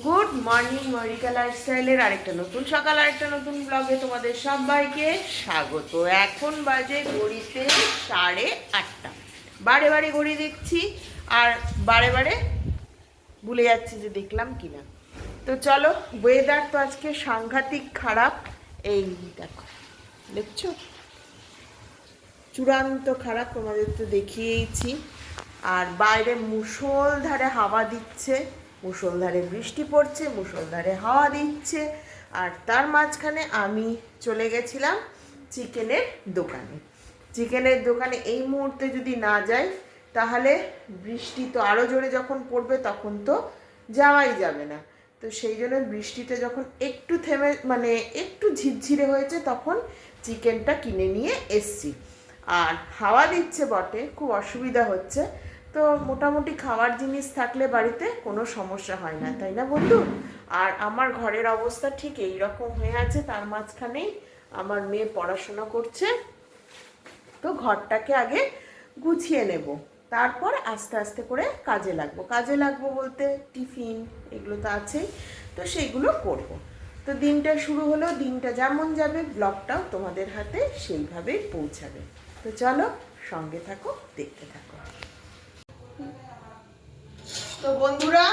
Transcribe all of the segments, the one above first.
Good morning, মরিকা লাইফস্টাইলের আরেকটা নতুন সকাল, আরেকটা নতুন ব্লগে তোমাদের সবাইকে স্বাগত। এখন বাজে ঘড়িতে সাড়ে আটটা। বারে বারে ঘড়ি দেখছি আর বারে বারে ভুলে যাচ্ছি যে দেখলাম কিনা। তো চলো ওয়েদার তো আজকে সাংঘাতিক খারাপ। এই দেখো, দেখছ? চূড়ান্ত খারাপ তোমাদের তো দেখিয়েইছি। আর বাইরে মুষলধারে হাওয়া দিচ্ছে। মুষলধারে বৃষ্টি পড়ছে, মুষলধারে হাওয়া দিচ্ছে। আর তার মাঝখানে আমি চলে গেছিলাম চিকেনের দোকানে। চিকেনের দোকানে এই মুহূর্তে যদি না যাই, তাহলে বৃষ্টি তো আরও জোরে যখন পড়বে, তখন তো যাওয়াই যাবে না। তো সেই জন্য বৃষ্টিটা যখন একটু থেমে মানে একটু ঝিরঝিরে হয়েছে, তখন চিকেনটা কিনে নিয়ে এসছি। আর হাওয়া দিচ্ছে বটে, খুব অসুবিধা হচ্ছে। তো মোটামুটি খাওয়ার জিনিস থাকলে বাড়িতে কোনো সমস্যা হয় না, তাই না বন্ধু? আর আমার ঘরের অবস্থা ঠিক এই রকম হয়ে আছে, তার মাঝখানেই আমার মেয়ে পড়াশোনা করছে। তো ঘরটাকে আগে গুছিয়ে নেব, তারপর আস্তে আস্তে করে কাজে লাগবো। কাজে লাগবো বলতে টিফিন এগুলো তো আছেই, তো সেইগুলো করব। তো দিনটা শুরু হলো, দিনটা যেমন যাবে, ব্লগটাও তোমাদের হাতে সেইভাবেই পৌঁছাবে। তো চলো সঙ্গে থাকো, দেখতে থাকো। তো বন্ধুরা,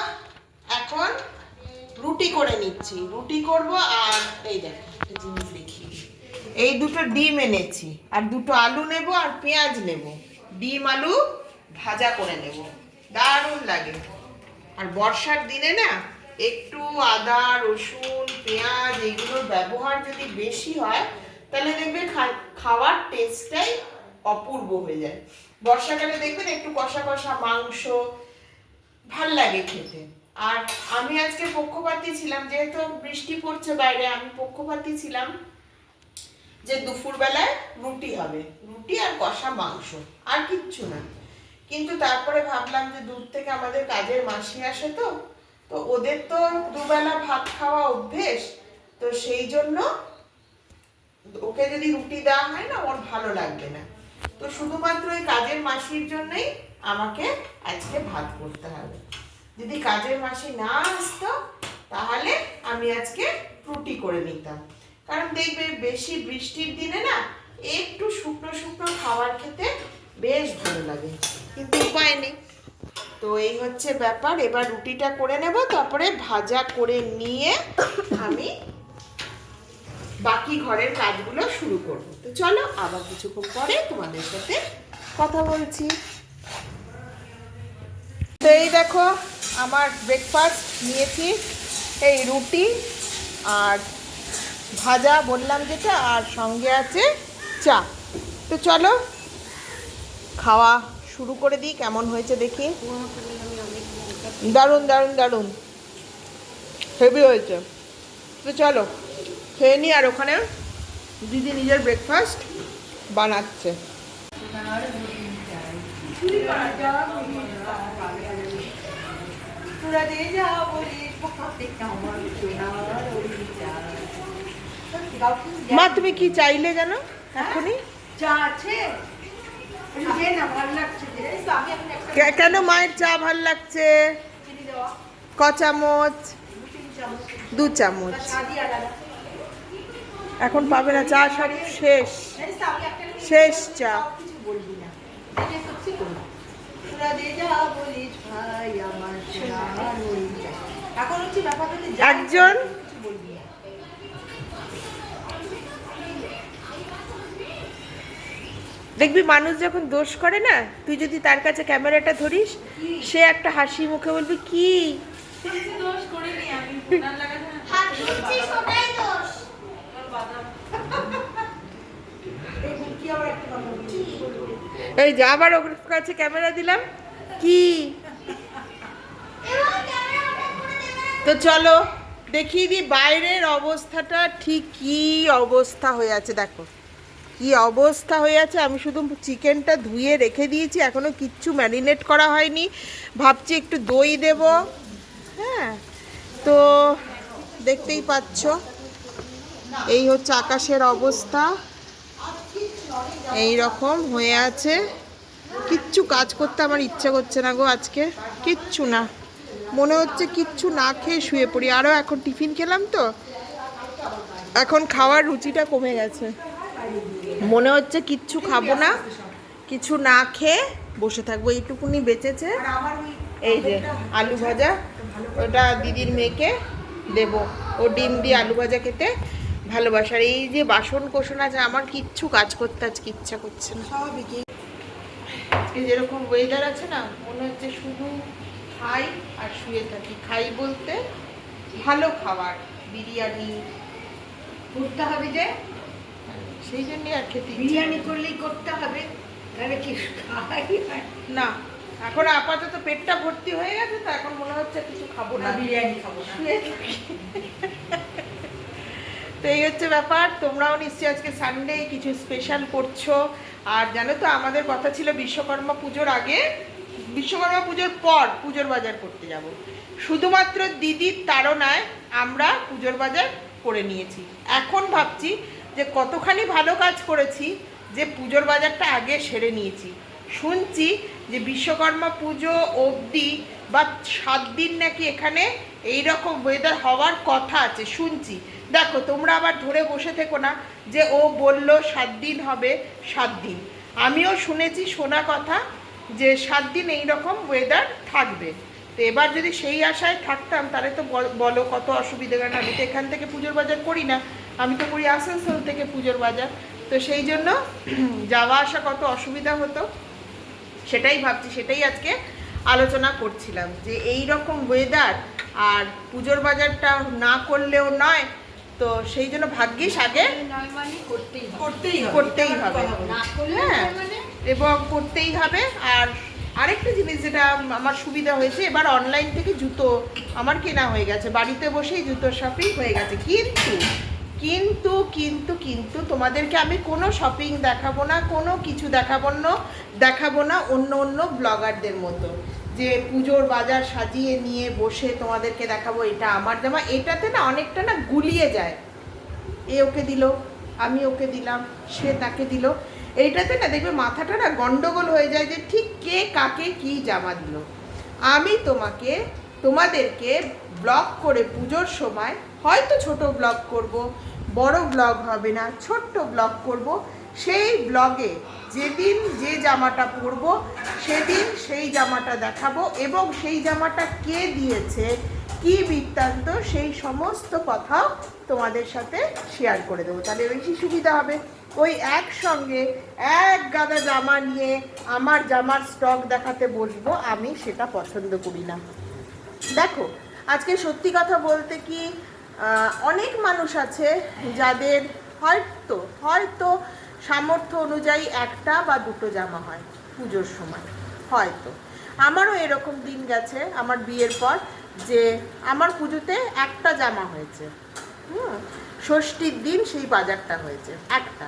এখন রুটি করে নিচ্ছি। রুটি করব আর এই দেখো জিনিস দেখি। এই দুটো ডিম এনেছি, আর দুটো আলু নেব আর পেঁয়াজ নেব। ডিম, আলু ভাজা করে নেব। দারুণ লাগে। আর বর্ষার দিনে না, একটু আদা, রসুন, পেঁয়াজ এগুলোর ব্যবহার যদি বেশি হয়, তাহলে দেখবে খাওয়ার টেস্টটাই অপূর্ব হয়ে যায়। বর্ষাকালে দেখবেন একটু কষা কষা মাংস ভালো লাগে খেতে। আর আমি আজকে পক্ষপাতী ছিলাম, যেহেতু বৃষ্টি পড়ছে বাইরে, আমি পক্ষপাতী ছিলাম যে দুপুরবেলায় রুটি হবে। রুটি আর কষা মাংস, আর কিচ্ছু না। কিন্তু তারপরে ভাবলাম যে দূর থেকে আমাদের কাজের মাসি আসে তো তো ওদের তো দুবেলা ভাত খাওয়া অভ্যেস, তো সেই জন্য ওকে যদি রুটি দেওয়া হয় না, ওর ভালো লাগবে না। তো শুধুমাত্র ওই কাজের মাসির জন্যই আমাকে আজকে ভাত করতে হবে। যদি কাজের মাসি না আসতো, তাহলে আমি আজকে রুটি করে নিতাম। কারণ দেখবে বেশি বৃষ্টির দিনে না, একটু শুকনো শুকনো খাবার খেতে বেশ ভালো লাগে। কিন্তু উপায় নেই। তো এই হচ্ছে ব্যাপার। এবার রুটিটা করে নেব, তারপরে ভাজা করে নিয়ে আমি বাকি ঘরের কাজগুলো শুরু করব। তো চলো আবার কিছুক্ষণ পরে তোমাদের সাথে কথা বলছি। এই দেখো, আমার ব্রেকফাস্ট নিয়েছি। এই রুটি আর ভাজা বললাম যেটা, আর সঙ্গে আছে চা। তো চলো, খাওয়া শুরু করে দিই, কেমন হয়েছে দেখি। দারুণ দারুণ দারুণ। হেভি হয়েছে। তো চলো, খেয়ে নিই আর ওখানে দিদি নিজের ব্রেকফাস্ট বানাচ্ছে। মা তুমি কি চাইলে জানো? এখনই চা আছে? যে যে। কেন মায়ের চা ভালো লাগছে? ক চামচ? দু চামচ। এখন পাবে না চা সব শেষ। শেষ চা। তোরা যে যা বলিস ভাই আমার সোনার হরিণটা। এখন হচ্ছে ব্যাপারটা একজন? দেখবি মানুষ যখন দোষ করে না তুই যদি তার কাছে ক্যামেরাটা ধরিস সে একটা হাসি মুখে বলবি। কি? এই যে আবার ওর কাছে ক্যামেরা দিলাম। কি? তো চলো, দেখিয়ে দিই বাইরের অবস্থাটা ঠিক কি অবস্থা হয়ে আছে, দেখো। কি অবস্থা হয়ে আছে, আমি শুধু চিকেনটা ধুয়ে রেখে দিয়েছি, এখনও কিচ্ছু ম্যারিনেট করা হয়নি। ভাবছি একটু দই দেব। হ্যাঁ তো দেখতেই পাচ্ছ, এই হচ্ছে আকাশের অবস্থা। এই রকম হয়ে আছে। কিচ্ছু কাজ করতে আমার ইচ্ছে করছে না গো আজকে। কিচ্ছু না। মনে হচ্ছে কিচ্ছু না খেয়ে শুয়ে পড়ি। আরও এখন টিফিন খেলাম তো। এখন খাওয়ার রুচিটা কমে গেছে। মনে হচ্ছে কিচ্ছু খাব না। কিছু না খেয়ে বসে থাকব। এইটুকুনি বেঁচেছে। এই যে আলু ভাজা। ওটা দিদির মেয়েকে দেব। ও ডিম দিয়ে আলু ভাজা খেতে ভালোবাসার এই যে বাসন কোসন আছে, আমার কিচ্ছু কাজ করতে আজকে ইচ্ছা করছে না। আজকে যেরকম ওয়েদার আছে না মনে হচ্ছে শুধু খাই আর শুয়ে থাকি। খাই বলতে ভালো খাবার বিরিয়ানি। করতে হবে যে সেই জন্যই আর খেতে বিরিয়ানি করলেই করতে হবে তাহলে কি খাই না এখন আপাতত পেটটা ভর্তি হয়ে গেছে তো এখন মনে হচ্ছে কিছু খাব না। বিরিয়ানি খাব না। তো এই হচ্ছে ব্যাপার। তোমরাও নিশ্চয়ই আজকে সানডে কিছু স্পেশাল করছ। আর জানো তো, আমাদের কথা ছিল বিশ্বকর্মা পুজোর আগে, বিশ্বকর্মা পুজোর পর পুজোর বাজার করতে যাব। শুধুমাত্র দিদির তাড়নায় আমরা পুজোর বাজার করে নিয়েছি। এখন ভাবছি যে কতখানি ভালো কাজ করেছি যে পুজোর বাজারটা আগে সেরে নিয়েছি। শুনছি যে বিশ্বকর্মা পুজো অবধি বা সাত দিন নাকি এখানে এই রকম ওয়েদার হওয়ার কথা আছে, শুনছি। দেখো, তোমরা আবার ধরে বসে থেকো না যে ও বলল সাত দিন হবে, সাত দিন। আমিও শুনেছি শোনা কথা যে সাত দিন এই রকম ওয়েদার থাকবে। তো এবার যদি সেই আশায় থাকতাম, তাহলে তো বল- কত অসুবিধে, কারণ আমি তো এখান থেকে পুজোর বাজার করি না। আমি তো করি আসানসোল থেকে পুজোর বাজার। তো সেই জন্য যাওয়া আসা কত অসুবিধা হতো। সেটাই ভাবছি সেটাই আজকে আলোচনা করছিলাম যে এই রকম ওয়েদার আর পুজোর বাজারটা না করলেও নয় তো সেই জন্য ভাগ্যিস আগে করতেই হবে। করতেই হবে। করতেই হবে। হ্যাঁ। মানে? এবং করতেই হবে। আর আরেকটা জিনিস যেটা আমার সুবিধা হয়েছে এবার অনলাইন থেকে জুতো আমার কেনা হয়ে গেছে। বাড়িতে বসেই জুতোর শপিং হয়ে গেছে। কিন্তু কিন্তু কিন্তু কিন্তু তোমাদেরকে আমি কোনো শপিং দেখাবো না, কোনো কিছু দেখাবো না দেখাবো না অন্য অন্য ব্লগারদের মতো। যে পুজোর বাজার সাজিয়ে নিয়ে বসে তোমাদেরকে দেখাবো, এটা আমার জামা। এটাতে না অনেকটা না গুলিয়ে যায়। এ ওকে দিল, আমি ওকে দিলাম, সে তাকে দিল। এইটাতে না দেখবে মাথাটা না গন্ডগোল হয়ে যায় যে ঠিক কে কাকে কি জামা দিল। আমি তোমাকে, তোমাদেরকে ব্লগ করে পুজোর সময় হয়তো ছোট ব্লগ করব, বড় ব্লগ হবে না, ছোট্ট ব্লগ করব। সেই ব্লগে যেদিন যে জামাটা পরব, সেদিন সেই জামাটা দেখাবো এবং সেই জামাটা কে দিয়েছে, কি বৃত্তান্ত, সেই সমস্ত কথাও তোমাদের সাথে শেয়ার করে দেবো। তাহলে বেশি সুবিধা হবে। ওই একসঙ্গে এক গাদা জামা নিয়ে আমার জামার স্টক দেখাতে বসবো, আমি সেটা পছন্দ করি না। দেখো, আজকে সত্যি কথা বলতে কি অনেক মানুষ আছে যাদের হয়তো হয়তো সামর্থ্য অনুযায়ী একটা বা দুটো জামা হয় পুজোর সময়, হয়তো। আমারও এরকম দিন গেছে, আমার বিয়ের পর, যে আমার পুজোতে একটা জামা হয়েছে। হুম, ষষ্ঠীর দিন সেই বাজারটা হয়েছে, একটা।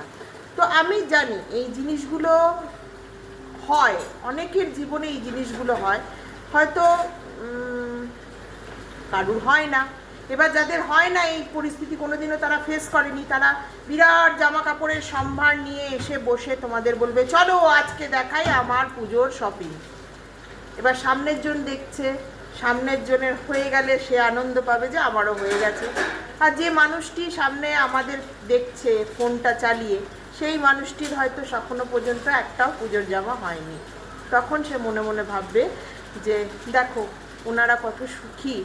তো আমি জানি এই জিনিসগুলো হয়, অনেকের জীবনে এই জিনিসগুলো হয়। হয়তো কারুর হয় না। এবার যাদের হয় না এই পরিস্থিতি, কোনোদিনও তারা ফেস করেনি। তারা বিরাট জামা কাপড়ের সম্ভার নিয়ে এসে বসে তোমাদের বলবে, চলো আজকে দেখাই আমার পুজোর শপিং এবার সামনের জন দেখছে, সামনের জনের হয়ে গেলে সে আনন্দ পাবে যে আমারও হয়ে গেছে। আর যে মানুষটি সামনে আমাদের দেখছে, ফোনটা চালিয়ে, সেই মানুষটির হয়তো এখনও পর্যন্ত একটাও পুজোর জামা হয়নি। তখন সে মনে মনে ভাববে যে, দেখো ওনারা কত সুখী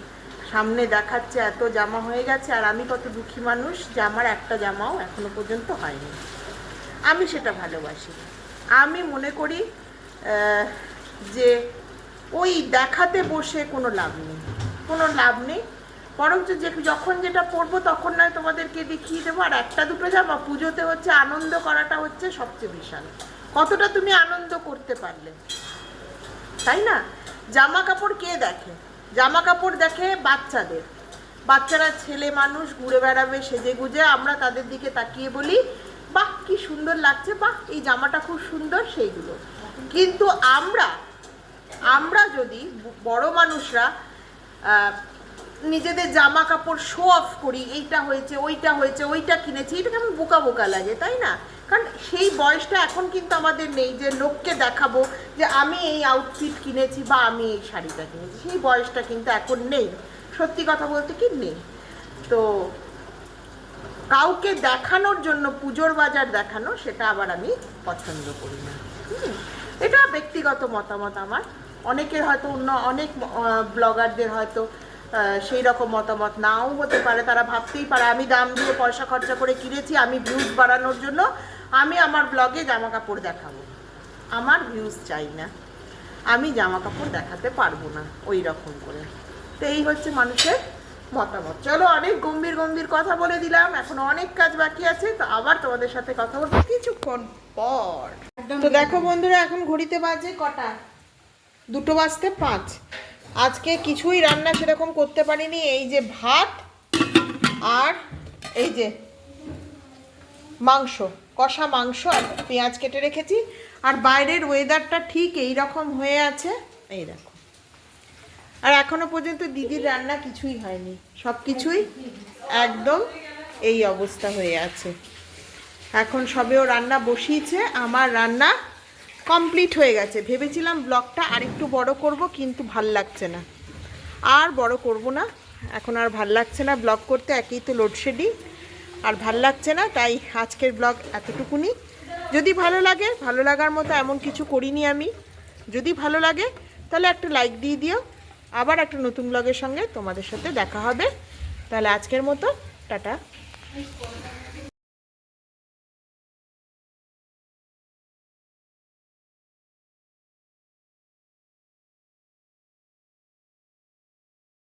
সামনে দেখাচ্ছে এত জামা হয়ে গেছে, আর আমি কত দুঃখী মানুষ যে আমার একটা জামাও এখনও পর্যন্ত হয়নি। আমি সেটা ভালোবাসি। আমি মনে করি যে ওই দেখাতে বসে কোনো লাভ নেই। কোনো লাভ নেই। বরঞ্চ যে যখন যেটা পরবো তখন নয় তোমাদেরকে দেখিয়ে দেবো, আর একটা দুটো জামা পুজোতে হচ্ছে, আনন্দ করাটা হচ্ছে সবচেয়ে বিশাল। কতটা তুমি আনন্দ করতে পারলে? তাই না? জামা কাপড় কে দেখে? জামা কাপড় দেখে বাচ্চাদের। বাচ্চারা ছেলে মানুষ, ঘুরে বেড়াবে, সেজে গুজে, আমরা তাদের দিকে তাকিয়ে বলি, বাহ, কি সুন্দর লাগছে, বাহ, এই জামাটা খুব সুন্দর, সেইগুলো। কিন্তু আমরা আমরা যদি বড় মানুষরা নিজেদের জামা কাপড় শো অফ করি, এইটা হয়েছে, ওইটা হয়েছে, ওইটা কিনেছি, এটা কেমন বোকা বোকা লাগে, তাই না? কারণ সেই বয়সটা এখন কিন্তু আমাদের নেই যে লোককে দেখাবো যে আমি এই আউটফিট কিনেছি বা আমি এই শাড়িটা কিনেছি। সেই বয়সটা কিন্তু এখন নেই। সত্যি কথা বলতে কি নেই। তো কাউকে দেখানোর জন্য, পুজোর বাজার দেখানো, সেটা আবার আমি পছন্দ করি না। এটা ব্যক্তিগত মতামত আমার। অনেকের হয়তো অন্য, অনেক ব্লগারদের হয়তো সেই রকম মতামত নাও হতে পারে তারা ভাবতেই পারে। আমি দাম দিয়ে পয়সা খরচা করে কিনেছি আমি ভিউজ বাড়ানোর জন্য আমি আমার ব্লগে জামা কাপড় দেখাবো। আমার ভিউজ চাই না। আমি জামা কাপড় দেখাতে পারব না ওই রকম করে। তো এই হচ্ছে মানুষের মতামত। চলো অনেক গম্ভীর গম্ভীর কথা বলে দিলাম এখন অনেক কাজ বাকি আছে তো আবার তোমাদের সাথে কথা বলব কিছুক্ষণ পর। তো দেখো বন্ধুরা এখন ঘড়িতে বাজে কটা? দুটো বাজতে পাঁচ। আজকে কিছুই রান্না সেরকম করতে পারিনি, এই যে ভাত আর এই যে মাংস, কষা মাংস আর পেঁয়াজ কেটে রেখেছি। আর বাইরের ওয়েদারটা ঠিক এই রকম হয়ে আছে, এই দেখো। আর এখনও পর্যন্ত দিদির রান্না কিছুই হয়নি সব কিছুই একদম এই অবস্থা হয়ে আছে। এখন সবেও রান্না বসিয়েছে, আমার রান্না কমপ্লিট হয়ে গেছে। ভেবেছিলাম ব্লগটা আরেকটু বড় করব, কিন্তু ভালো লাগছে না। আর বড় করব না। এখন আর ভালো লাগছে না ব্লগ করতে, একই তো লোডশেডিং আর ভালো লাগছে না, তাই আজকের ব্লগ এতটুকুনি। যদি ভালো লাগে, ভালো লাগার মতো এমন কিছু করিনি আমি। যদি ভালো লাগে, তাহলে একটা লাইক দিয়ে দিও। আবার একটা নতুন ব্লগের সঙ্গে তোমাদের সাথে দেখা হবে। তাহলে আজকের মতো, টাটা।